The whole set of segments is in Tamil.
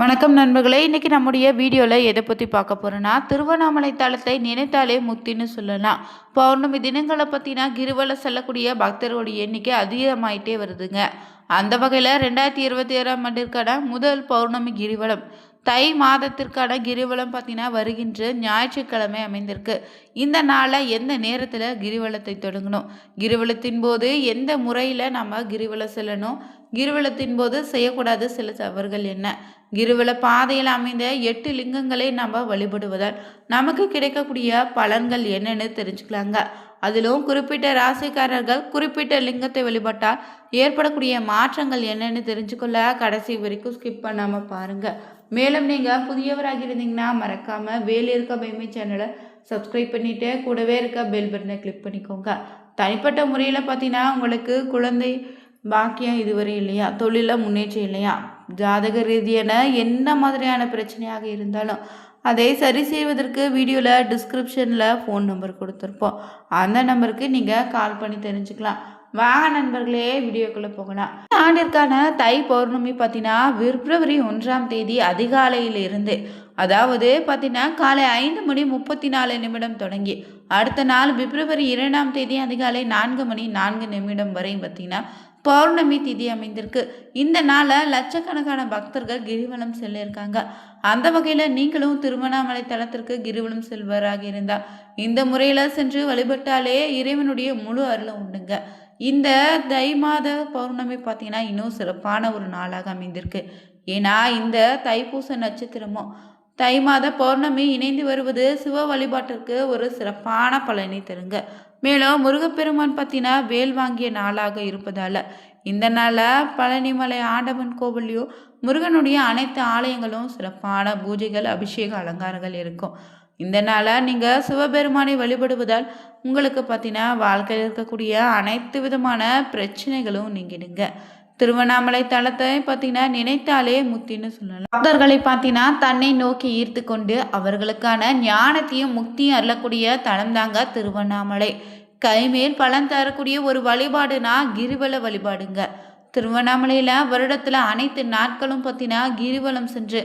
வணக்கம் நண்பர்களே இன்றைக்கி நம்முடைய வீடியோவில் எதை பற்றி பார்க்க போகிறோன்னா திருவண்ணாமலை தலத்தை நினைத்தாலே முத்தின்னு சொல்லலாம். பௌர்ணமி தினங்களை பற்றினா கிரிவலம் செல்லக்கூடிய பக்தர்களுடைய எண்ணிக்கை அதிகமாயிட்டே வருதுங்க. அந்த வகையில் ரெண்டாயிரத்தி இருபத்தி ஏழாம் ஆண்டிற்கான முதல் பௌர்ணமி கிரிவலம். தை மாதத்திற்கான கிரிவலம் பார்த்தீங்கன்னா வருகின்ற ஞாயிற்றுக்கிழமை அமைந்திருக்கு. இந்த நாளில் எந்த நேரத்தில் கிரிவலத்தை தொடங்கணும்? கிரிவலத்தின் போது எந்த முறையில் நம்ம கிரிவலம் செல்லணும்? கிரிவலத்தின் போது செய்யக்கூடாது சில தவறுகள் என்ன? கிரிவல பாதையில் அமைந்த எட்டு லிங்கங்களை நம்ம வழிபடுவதால் நமக்கு கிடைக்கக்கூடிய பலன்கள் என்னன்னு தெரிஞ்சுக்கலாங்க. அதிலும் குறிப்பிட்ட ராசிக்காரர்கள் குறிப்பிட்ட லிங்கத்தை வழிபட்டால் ஏற்படக்கூடிய மாற்றங்கள் என்னன்னு தெரிஞ்சுக்கொள்ள கடைசி வரைக்கும் ஸ்கிப் பண்ணாமல் பாருங்கள் மேலும் நீங்கள் புதியவராக இருந்தீங்கன்னா மறக்காமல் வேல் இருக்க பயமை சேனலை சப்ஸ்கிரைப் பண்ணிவிட்டு கூடவே இருக்க பெல் பட்டனை கிளிக் பண்ணிக்கோங்க. தனிப்பட்ட முறையில் பார்த்தீங்கன்னா உங்களுக்கு குழந்தை பாக்கியம் இதுவரை இல்லையா? தொழிலில் முன்னேற்றம் இல்லையா? ஜாதக ரீதியான என்ன மாதிரியான பிரச்சனையாக இருந்தாலும் அதை சரி செய்வதற்கு வீடியோவில் டிஸ்கிரிப்ஷனில் ஃபோன் நம்பர் கொடுத்துருப்போம். அந்த நம்பருக்கு நீங்கள் கால் பண்ணி தெரிஞ்சுக்கலாம். வாங்க நண்பர்களே வீடியோக்குள்ளே போகலாம். ஆண்டிற்கான தை பௌர்ணமி பார்த்தீங்கன்னா பிப்ரவரி ஒன்றாம் தேதி அதிகாலையில் இருந்து அதாவது பார்த்தீங்கன்னா காலை ஐந்து மணி முப்பத்தி நாலு நிமிடம் தொடங்கி அடுத்த நாள் பிப்ரவரி இரண்டாம் தேதி அதிகாலை நான்கு மணி நான்கு நிமிடம் வரை பார்த்தீங்கன்னா பௌர்ணமி திதி அமைந்திருக்கு. இந்த நாளை லட்சக்கணக்கான பக்தர்கள் கிரிவலம் செல்லியிருக்காங்க அந்த வகையில் நீங்களும் திருவண்ணாமலை தலத்திற்கு கிரிவலம் செல்வராக இருந்தால் இந்த முறையில் சென்று வழிபட்டாலே இறைவனுடைய முழு அருளும் உண்டுங்க. இந்த தை மாத பௌர்ணமி பார்த்தீங்கன்னா இன்னும் சிறப்பான ஒரு நாளாக அமைந்திருக்கு. ஏன்னா இந்த தைப்பூச நட்சத்திரமும் தை மாத பௌர்ணமி இணைந்து வருவது சிவ வழிபாட்டிற்கு ஒரு சிறப்பான பலனை தருங்க. மேலும் முருகப்பெருமான் பார்த்தீங்கன்னா வேல் வாங்கிய நாளாக இருப்பதால் இந்த நாளில் பழனிமலை ஆண்டவன் கோவிலையும் முருகனுடைய அனைத்து ஆலயங்களும் சிறப்பான பூஜைகள் அபிஷேக அலங்காரங்கள் இருக்கும். இந்த நாளாக நீங்கள் சிவபெருமானை வழிபடுவதால் உங்களுக்கு பார்த்தீங்கன்னா வாழ்க்கையில் இருக்கக்கூடிய அனைத்து விதமான பிரச்சனைகளும் நீங்கிடுங்க. திருவண்ணாமலை தலத்தை பார்த்தீங்கன்னா நினைத்தாலே முத்தின்னு சொல்லலாம். பக்தர்களை பார்த்தீங்கன்னா தன்னை நோக்கி ஈர்த்து கொண்டு அவர்களுக்கான ஞானத்தையும் முக்தியும் அள்ளக்கூடிய தலம் தாங்க திருவண்ணாமலை. கைமேல் பலன் தரக்கூடிய ஒரு வழிபாடுனா கிரிவல வழிபாடுங்க. திருவண்ணாமலையில் வருடத்தில் அனைத்து நாட்களும் பார்த்தீங்கன்னா கிரிவலம் சென்று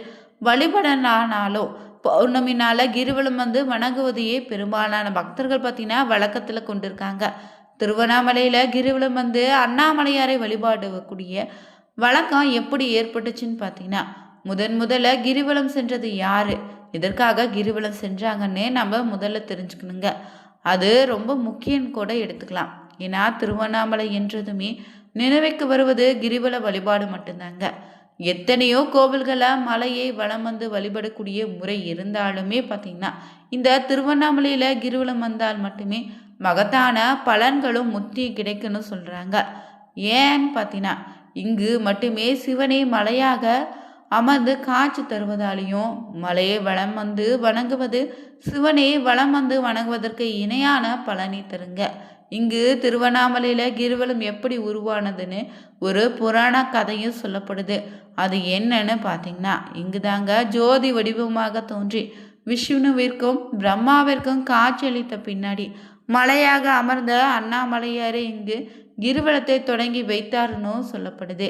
வழிபடனாலோ பௌர்ணமி நாளில் கிரிவலம் வந்து வணங்குவதையே பெரும்பாலான பக்தர்கள் பார்த்தீங்கன்னா வழக்கத்தில் கொண்டிருக்காங்க. திருவண்ணாமலையில் கிரிவலம் வந்து அண்ணாமலையாரை வழிபாடக்கூடிய வழக்கம் எப்படி ஏற்பட்டுச்சுன்னு பார்த்தீங்கன்னா முதன் முதல்ல கிரிவலம் சென்றது யார்? எதற்காக கிரிவலம் சென்றாங்கன்னு நம்ம முதல்ல தெரிஞ்சுக்கணுங்க. அது ரொம்ப முக்கியம் கூட எடுத்துக்கலாம். ஏன்னா திருவண்ணாமலை என்றதுமே நினைவுக்கு வருவது கிரிவல வழிபாடு மட்டும்தாங்க. எத்தனையோ கோவில்களாக மலையை வளம் வந்து வழிபடக்கூடிய முறை இருந்தாலுமே பார்த்திங்கன்னா இந்த திருவண்ணாமலையில் கிருவலம் வந்தால் மட்டுமே மகத்தான பலன்களும் முத்தி கிடைக்குன்னு சொல்கிறாங்க ஏன்னு பார்த்தீங்கன்னா இங்கு மட்டுமே சிவனை மலையாக அமர்ந்து காட்சி தருவதாலையும் மலையை வளம் வந்து வணங்குவது சிவனை வளம் வந்து வணங்குவதற்கு இணையான பலனை தருங்க. இங்கு திருவண்ணாமலையில் கிரிவலம் எப்படி உருவானதுன்னு ஒரு புராண கதையும் சொல்லப்படுது. அது என்னன்னு பார்த்தீங்கன்னா இங்கு தாங்க ஜோதி வடிவமாக தோன்றி விஷ்ணுவிற்கும் பிரம்மாவிற்கும் காட்சியளித்த பின்னாடி மலையாக அமர்ந்த அண்ணாமலையாரே இங்கு கிரிவலத்தை தொடங்கி வைத்தாருன்னு சொல்லப்படுது.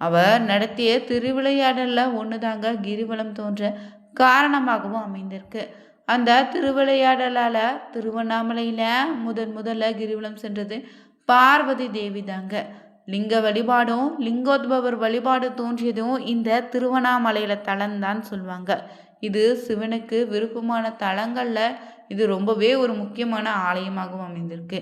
அவர் நடத்திய திருவிளையாடலில் ஒன்று தாங்க கிரிவலம் தோன்ற காரணமாகவும் அமைந்திருக்கு. அந்த திருவிளையாடலால் திருவண்ணாமலையில் முதன் முதல்ல கிரிவலம் சென்றது பார்வதி தேவி தாங்க லிங்க வழிபாடும் லிங்கோத்பவர் வழிபாடு தோன்றியதும் இந்த திருவண்ணாமலையில் தலம்தான் சொல்லுவாங்க இது சிவனுக்கு விருப்பமான தலங்களில் இது ரொம்பவே ஒரு முக்கியமான ஆலயமாகவும் அமைந்திருக்கு.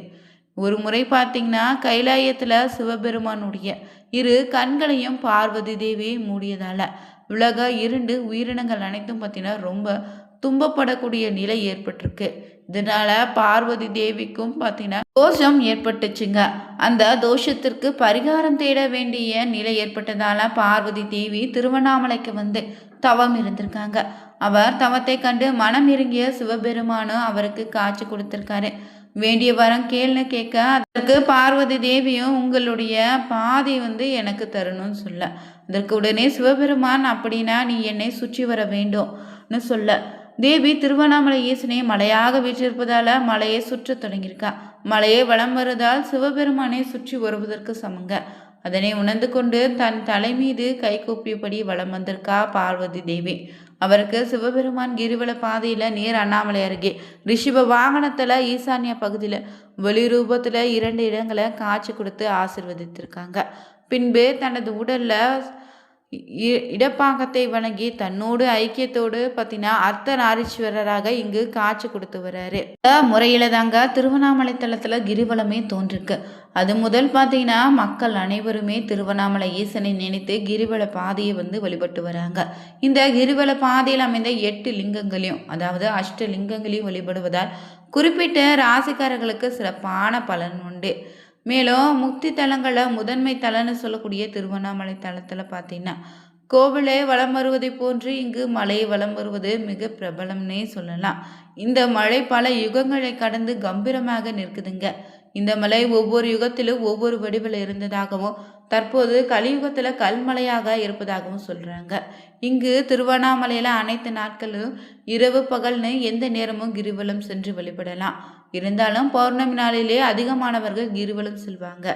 ஒரு முறை பார்த்தீங்கன்னா கைலாயத்தில் சிவபெருமானுடைய இரு கண்களையும் பார்வதி தேவி மூடியதால் உலக இருண்டு உயிரினங்கள் அனைத்தும் பார்த்தீங்கன்னா ரொம்ப துன்பப்படக்கூடிய நிலை ஏற்பட்டிருக்கு. இதனால பார்வதி தேவிக்கும் பார்த்தீங்கன்னா தோஷம் ஏற்பட்டுச்சுங்க. அந்த தோஷத்திற்கு பரிகாரம் தேட வேண்டிய நிலை ஏற்பட்டதால பார்வதி தேவி திருவண்ணாமலைக்கு வந்து தவம் இருந்திருக்காங்க. அவர் தவத்தை கண்டு மனம் இறங்கிய சிவபெருமானும் அவருக்கு காட்சி கொடுத்திருக்காரு. வேண்டிய வரம் கேள்னு கேட்க அதற்கு பார்வதி தேவியும் உங்களுடைய பாதை வந்து எனக்கு தரணும்னு சொல்ல. அதற்கு உடனே சிவபெருமான் அப்படின்னா நீ என்னை சுற்றி வர வேண்டும்னு சொல்ல. தேவி திருவண்ணாமலை ஈசனை மலையாக வீற்றிருப்பதால் மலையை சுற்ற தொடங்கியிருக்கா. மலையை வளம் வருவதால் சிவபெருமானை சுற்றி வருவதற்கு சமங்க. அதனை உணர்ந்து கொண்டு தன் தலை மீது கை கூப்பியபடி வந்திருக்கா பார்வதி தேவி. அவருக்கு சிவபெருமான் கிரிவல பாதையில் நேர் அண்ணாமலை அருகே. ரிஷிப வாகனத்தில் ஈசான்ய பகுதியில் வெளிரூபத்தில் இரண்டு இடங்களை காட்சி கொடுத்து ஆசிர்வதித்திருக்காங்க. பின்பு தனது உடலில் இடப்பாகத்தை வணங்கி தன்னோடு ஐக்கியத்தோடு பார்த்தீங்கன்னா அர்த்தநாரீஸ்வரராக இங்கு காட்சி கொடுத்து வர்றாரு முறையில தாங்க திருவண்ணாமலை தலத்துல கிரிவலமே தோன்றிருக்கு. அது முதல் பார்த்தீங்கன்னா மக்கள் அனைவருமே திருவண்ணாமலை ஈசனை நினைத்து கிரிவல பாதையை வந்து வழிபட்டு வராங்க. இந்த கிரிவல பாதையில் அமைந்த எட்டு லிங்கங்களையும் அதாவது அஷ்ட லிங்கங்களையும் வழிபடுவதால் குறிப்பிட்ட ராசிக்காரர்களுக்கு சிறப்பான பலன் உண்டு. மேலும் முக்தி தலங்களில் முதன்மை தலன்னு சொல்லக்கூடிய திருவண்ணாமலை தலத்தில் பார்த்தீங்கன்னா கோவிலே வலம் வருவதை போன்று இங்கு மலை வலம் வருவது மிக பிரபலம்னே சொல்லலாம். இந்த மலை பல யுகங்களை கடந்து கம்பீரமாக நிற்குதுங்க. இந்த மலை ஒவ்வொரு யுகத்திலும் ஒவ்வொரு வடிவில் இருந்ததாகவும் தற்போது கலியுகத்தில் கல்மலையாக இருப்பதாகவும் சொல்கிறாங்க இங்கு திருவண்ணாமலையில் அனைத்து நாட்களும் இரவு பகல்னு எந்த நேரமும் கிரிவலம் சென்று வழிபடலாம். இருந்தாலும் பௌர்ணமி நாளிலே அதிகமானவர்கள் கிரிவலம் செல்வாங்க.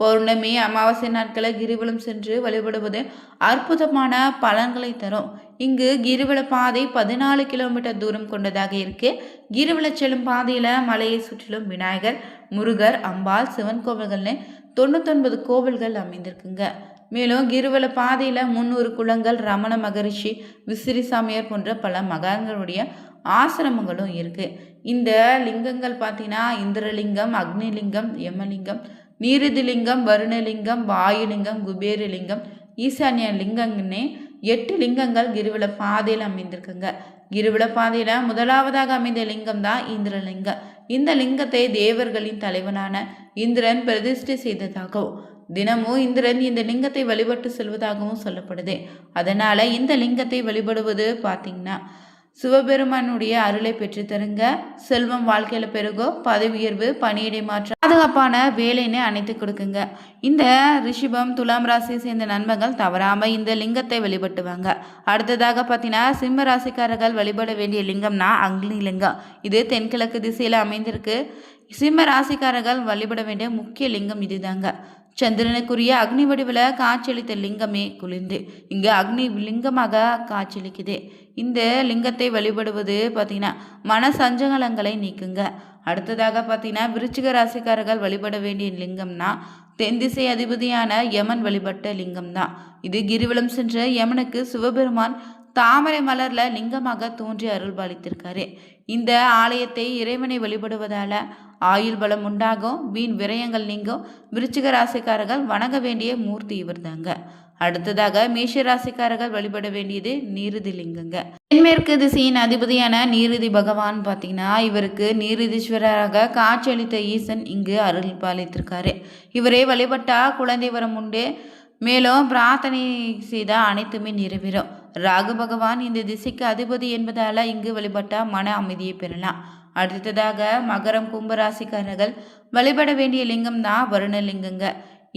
பௌர்ணமி அமாவாசை நாட்களில் கிரிவலம் சென்று வழிபடுவது அற்புதமான பலன்களை தரும். இங்கு கிரிவல பாதை பதினாலு கிலோமீட்டர் தூரம் கொண்டதாக இருக்கு. கிரிவல செல்லும் பாதையில் மலையை சுற்றிலும் விநாயகர் முருகர் அம்பாள் சிவன் கோவில்கள்னு தொண்ணூத்தொன்பது கோவில்கள் அமைந்திருக்குங்க. மேலும் கிரிவல பாதையில் முன்னூறு குளங்கள் ரமண மகரிஷி விசிறி சாமியார் போன்ற பல மகான்களுடைய ஆசிரமங்களும் இருக்கு. இந்த லிங்கங்கள் பார்த்தீங்கன்னா இந்திரலிங்கம் அக்னிலிங்கம் யமலிங்கம் நீருதிலிங்கம் வருணலிங்கம் வாயுலிங்கம் குபேரலிங்கம் ஈசானிய லிங்கம்னு எட்டு லிங்கங்கள் கிருவில பாதையில் அமைந்திருக்குங்க. கிருவில பாதையில் முதலாவதாக அமைந்த லிங்கம் தான் இந்திரலிங்கம் இந்த லிங்கத்தை தேவர்களின் தலைவனான இந்திரன் பிரதிஷ்டை செய்ததாகவும் தினமும் இந்திரன் இந்த லிங்கத்தை வழிபட்டு செல்வதாகவும் சொல்லப்படுது. அதனால இந்த லிங்கத்தை வழிபடுவது பார்த்தீங்கன்னா சிவபெருமானுடைய அருளை பெற்றுத்தருங்க செல்வம் வாழ்க்கையில் பெருகோ பதவி உயர்வு பணியிடை மாற்றம் பாதுகாப்பான வேலைன்னு அணைத்து கொடுக்குங்க. இந்த ரிஷிபம் துலாம் ராசியை சேர்ந்த நண்பர்கள் தவறாமல் இந்த லிங்கத்தை வழிபட்டுவாங்க. அடுத்ததாக பார்த்தீங்கன்னா சிம்ம ராசிக்காரர்கள் வழிபட வேண்டிய லிங்கம்னா அக்னி லிங்கம். இது தென்கிழக்கு திசையில் அமைந்திருக்கு. சிம்ம ராசிக்காரர்கள் வழிபட வேண்டிய முக்கிய லிங்கம் இதுதாங்க. சந்திரனுக்குரிய அக்னி வடிவில் காட்சியளித்த லிங்கமே குளிர்ந்து இங்கே அக்னி லிங்கமாக காட்சியளிக்குது. இந்த லிங்கத்தை வழிபடுவது பார்த்தீங்கன்னா மன சஞ்சகலங்களை நீக்குங்க. அடுத்ததாக பார்த்தீங்கன்னா விருச்சிக ராசிக்காரர்கள் வழிபட வேண்டிய லிங்கம்னா தென் திசை அதிபதியான யமன் வழிபட்ட லிங்கம் தான் இது கிரிவலம் சென்ற யமனுக்கு சிவபெருமான் தாமரை மலர்ல லிங்கமாக தோன்றி அருள்பாலித்திருக்காரு. இந்த ஆலயத்தை இறைவனை வழிபடுவதால ஆயுள் பலம் உண்டாகும் வீண் விரயங்கள் நீங்கும் விருச்சிக ராசிக்காரர்கள் வணங்க வேண்டிய மூர்த்தி இவர்தாங்க. அடுத்ததாக மேஷ ராசிக்காரர்கள் வழிபட வேண்டியது நீருதி லிங்கங்க. தென்மேற்கு திசையின் அதிபதியான நீருதி பகவான் பார்த்தீங்கன்னா இவருக்கு நீருதீஸ்வரராக காட்சியளித்த ஈசன் இங்கு அருள் பாலித்திருக்காரு இவரை வழிபட்டா குழந்தை வரம் உண்டு. மேலும் பிரார்த்தனை செய்தால் அனைத்துமே நிறைவேறும். ராகு பகவான் இந்த திசைக்கு அதிபதி என்பதால் இங்கு வழிபட்டால் மன அமைதியை பெறலாம். அடுத்ததாக மகரம் கும்பராசிக்காரர்கள் வழிபட வேண்டிய லிங்கம் தான் வருணலிங்கங்க.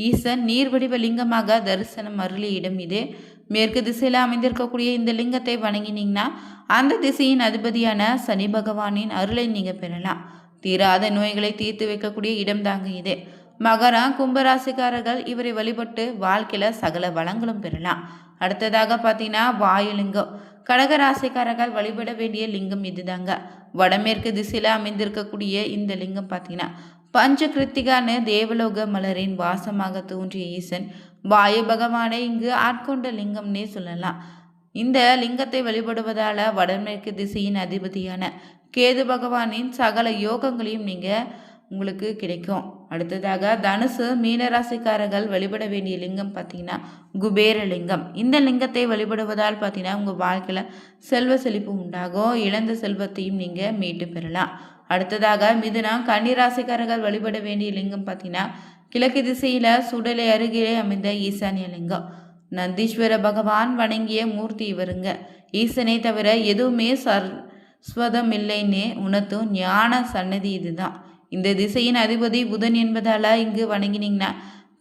ஈசன் நீர் வடிவ லிங்கமாக தரிசனம் அருளியிடும் இது. மேற்கு திசையில் அமைந்திருக்கக்கூடிய இந்த லிங்கத்தை வணங்கினீங்கன்னா அந்த திசையின் அதிபதியான சனி பகவானின் அருளை நீங்கள் பெறலாம். தீராத நோய்களை தீர்த்து வைக்கக்கூடிய இடம் தாங்க இது. மகரம் கும்பராசிக்காரர்கள் இவரை வழிபட்டு வாழ்க்கையில் சகல வளங்களும் பெறலாம். அடுத்ததாக பார்த்தீங்கன்னா வாயுலிங்கம். கடகராசிக்காரர்கள் வழிபட வேண்டிய லிங்கம் இதுதாங்க. வடமேற்கு திசையில் அமைந்திருக்கக்கூடிய இந்த லிங்கம் பார்த்தீங்கன்னா பஞ்ச கிருத்திகான தேவலோக மலரின் வாசமாக தோன்றிய ஈசன். வாயு பகவானை இங்கு ஆட்கொண்ட லிங்கம்னே சொல்லலாம். இந்த லிங்கத்தை வழிபடுவதால வடமேற்கு திசையின் அதிபதியான கேது பகவானின் சகல யோகங்களையும் நீங்கள் உங்களுக்கு கிடைக்கும். அடுத்ததாக தனுசு மீனராசிக்காரர்கள் வழிபட வேண்டிய லிங்கம் பார்த்தீங்கன்னா குபேர லிங்கம். இந்த லிங்கத்தை வழிபடுவதால் பார்த்தீங்கன்னா உங்கள் வாழ்க்கையில் செல்வ செழிப்பு உண்டாகும். இழந்த செல்வத்தையும் நீங்கள் மீட்டு பெறலாம். அடுத்ததாக மிதுனா கன்னிராசிக்காரர்கள் வழிபட வேண்டிய லிங்கம் பார்த்தீங்கன்னா கிழக்கு திசையில் சுடலை அருகிலே அமைந்த ஈசானிய லிங்கம். நந்தீஸ்வர பகவான் வணங்கிய மூர்த்தி இவருங்க. ஈசனை தவிர எதுவுமே சர் ஸ்வதம் இல்லைன்னு உணர்த்தும் ஞான சன்னதி இதுதான். இந்த திசையின் அதிபதி புதன் என்பதால் இங்கு வணங்கினீங்கன்னா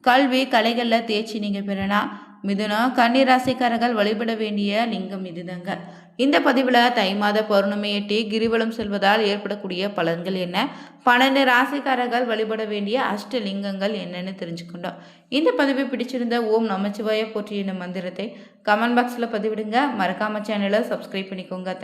கல்வி கலைகளில் தேர்ச்சி நீங்கள் பெறலாம். மிதுனம் கன்னி ராசிக்காரர்கள் வழிபட வேண்டிய லிங்கம் இதுதாங்க. இந்த பதிவில் தை மாத பௌர்ணமியட்டி கிரிவலம் செல்வதால் ஏற்படக்கூடிய பலன்கள் என்ன? பன்னெண்டு ராசிக்காரர்கள் வழிபட வேண்டிய அஷ்ட லிங்கங்கள் என்னன்னு தெரிஞ்சுக்கொண்டோம். இந்த பதிவு பிடிச்சிருந்த ஓம் நமச்சிவாய போற்றி என்னும் மந்திரத்தை கமெண்ட் பாக்ஸில் பதிவிடுங்க. மறக்காம சேனலை சப்ஸ்கிரைப் பண்ணிக்கோங்க.